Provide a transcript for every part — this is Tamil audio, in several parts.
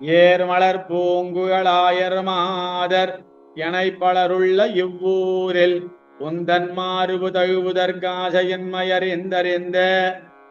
ஏர்மலர் பூங்குகளாயர் மாதர் எனை பலருள்ள இவ்வூரில் உந்தன் மாறுபு தகுவதற்காசையன்மையறிந்தறிந்த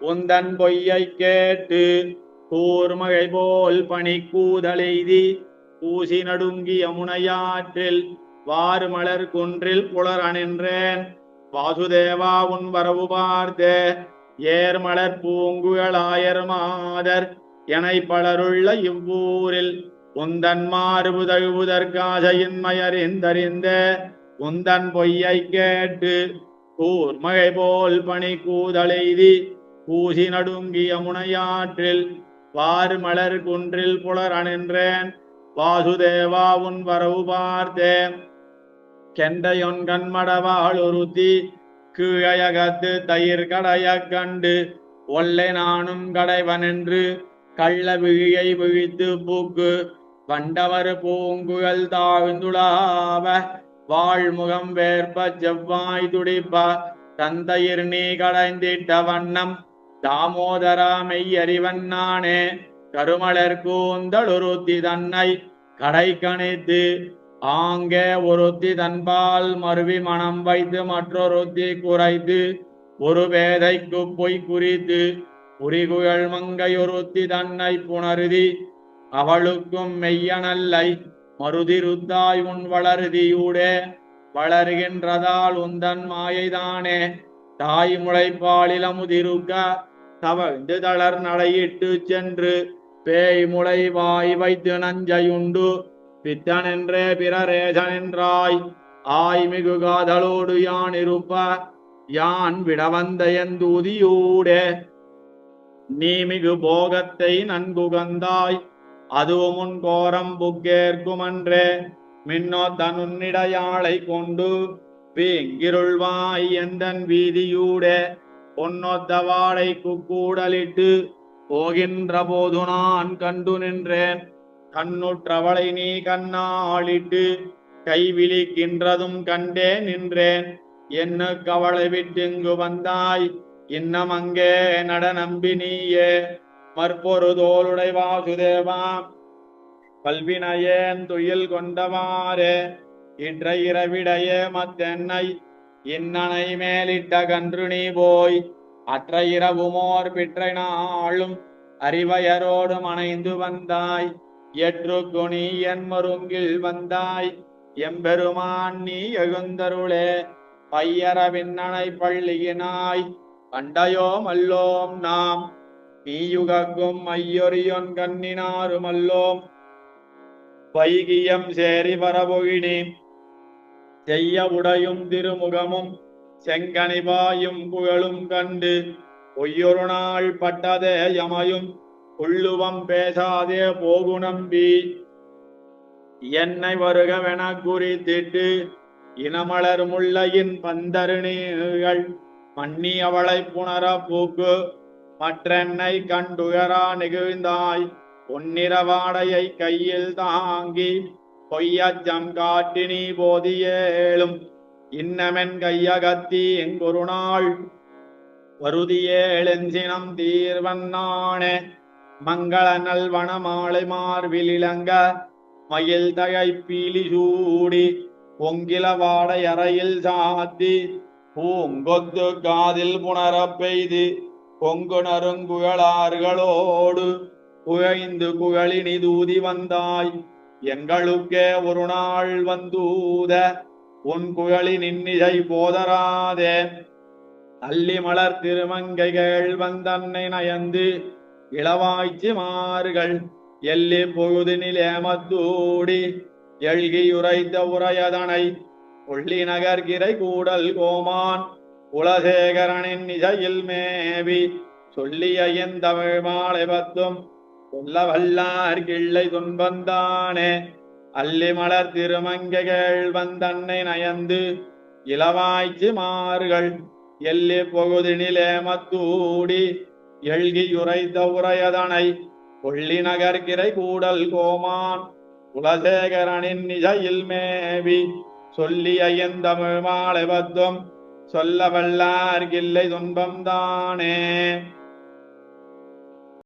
உந்தன் பொய்யை கேட்டு கூர்மழை போல் பனி கூதலெய்தி பூசி நடுங்கிய முனையாற்றில் வாறு மலர் குன்றில் புலர் அணின்றேன். வாசுதேவா உன் வரவு பார்த்த ஏர்மலர் பூங்குகளாயர் மாதர் எனை பலருள்ள இவ்வூரில் உந்தன் மாறுபு தகுவதற்காசையின்மையறிந்தறிந்த உந்தன் பொய்யை கேட்டு ஊர்மகை போல் பணி கூதலெய்தி பூசி நடுங்கிய முனையாற்றில் வாறு மலர் குன்றில் புலர் அணின்றேன். வாசுதேவா உன் வரவு பார்த்தேன். கெண்டையொன் கண்மடவாள் ஒருத்தி கீழையகத்து தயிர் கடைய கண்டு ஒல்லை நானும் கடைவனென்று கள்ள விழியை விழித்து பூக்கு வண்டவர் பூங்குழல் தாழ்ந்துளாவ வாழ்முகம் வேர்ப்ப செவ்வாய் துடிப்ப தந்தையிர் நீ கடைந்திட்ட வண்ணம் தாமோதரா மெய்யறிவன் நானே கருமலர் கூந்தலுருத்தி தன்னை கடை கணித்து ஆங்கே ஒருத்தி தன்பால் மருவி மனம் வைத்து மற்றொருத்தி குறைத்து ஒரு வேதைக்கு பொய் குறித்து புரிகுழல் மங்கையொருத்தி தன்னை புணருதி அவளுக்கும் மெய்யனல்லை மருதிருத்தாய் உன் வளருதியூடே வளர்கின்றதால் உந்தன் மாயைதானே தாய் முளைப்பாலில முதிருக்க தவழ்ந்து தளர் நடையிட்டு சென்று பேய் முளை வாய் வைத்து நஞ்சையுண்டு பித்தனென்றே பிறரேசனென்றாய் ஆய் மிகு காதலோடு யான் இருப்ப யான் விடவந்த எந்தூதியூடே நீ மிகு போகத்தை நன்குகந்தாய் அதுவும் உன் கோரம் புக்கேற்குமன்றே. மின்னோ தன்னுன்னிடையாளை கொண்டு வீங்கிருள்வாய் எந்தன் வீதியூடே. பொன்னொத்த வாழை குக்கூடலிட்டு போகின்ற போது நான் கண்டு நின்றேன். கண்ணுற்றவளை நீ கண்ணாளிட்டு கைவிழிக்கின்றதும் கண்டே நின்றேன். என்ன கவலை விட்டிங்கு வந்தாய்? இன்னம் அங்கே நட நம்பி நீயே மற்பொரு தோளுடை வாசுதேவா பல்வினையேன் துயில் கொண்டவாறே இன்ற இரவிடையே மத்தென்னை இன்னனை மேலிட்ட கன்று நீ போய் அற்ற இரவுமோர் பிற்றை நாளும் அறிவையரோடு அணைந்து வந்தாய். எற்று குணி என் மருங்கில் வந்தாய் எம்பெருமான் நீ எழுந்தருளே பையர விண்ணனை பள்ளியினாய். கண்டயோம் அல்லோம் நாம். மீயுகும் ஐயொறியொன் கண்ணினாரும் அல்லோம் வைகியம் சேரி வரபொழினி செய்ய உடையும் திருமுகமும் செங்கனிவாயும் புகழும் கண்டு. பொய்யொரு நாள் பட்டதே யமையும் உள்ளுவம் பேசாதே போகு நம்பி. என்னை வருகவென குறித்திட்டு இனமலர் முல்லையின் பந்தருணிகள் மன்னி அவளை புணர பூக்கு மற்றென்னை கண்டுயரா நெகிழ்ந்தாய் பொன்னிறவாடையை கையில் தாங்கி பொய்யச்சம் காட்டினி போதியேளும் இன்னமென் கையகத்தி எங்கொரு நாள் வருதியேளெஞ்சினம் தீர்வன்னானே மங்கள நல்வன மாலை மார்பிலிலங்க மயில் தகை பீலி சூடி பொங்கில வாடையறையில் சாத்தி பூங்கொத்து காதில் புணரப் பெய்து பொங்கு நறுங்குழலார்களோடு புகைந்து குழலினி தூதி வந்தாய். எங்களுக்கே ஒரு நாள் வந்தூத உன் குழலி நின்னிசை போதராதே. அள்ளி மலர் திருமங்கைகள் வந்தன்னை நயந்து இளவாய்ச்சி மாறுகள் எல்லி பொழுதினிலே மத்தூடி உரைத்த உரையதனை கொள்ளி நகர்கிரை கூடல் கோமான் குலசேகரனின் இசையில் மேவி சொல்லிய என் தமிழ் மாலை பத்தும் சொல்ல வல்லார் கிள்ளை துன்பந்தானே. அல்லி மலர் திருமங்கைகள் வந்தன்னை நயந்து இளவாய்ச்சி மார்கள் எல்லி பொகுதினிலே மத்தூடி எழுகி உரைத்த உரையதனை கொள்ளி நகர்கிரை கூடல் கோமான் குலசேகரனின் இசையில் மேவி சொல்லி ஐயந்தமிழ் மாலை பத்தும். சொல்ல வல்லார்கில்லை துன்பம் தானே.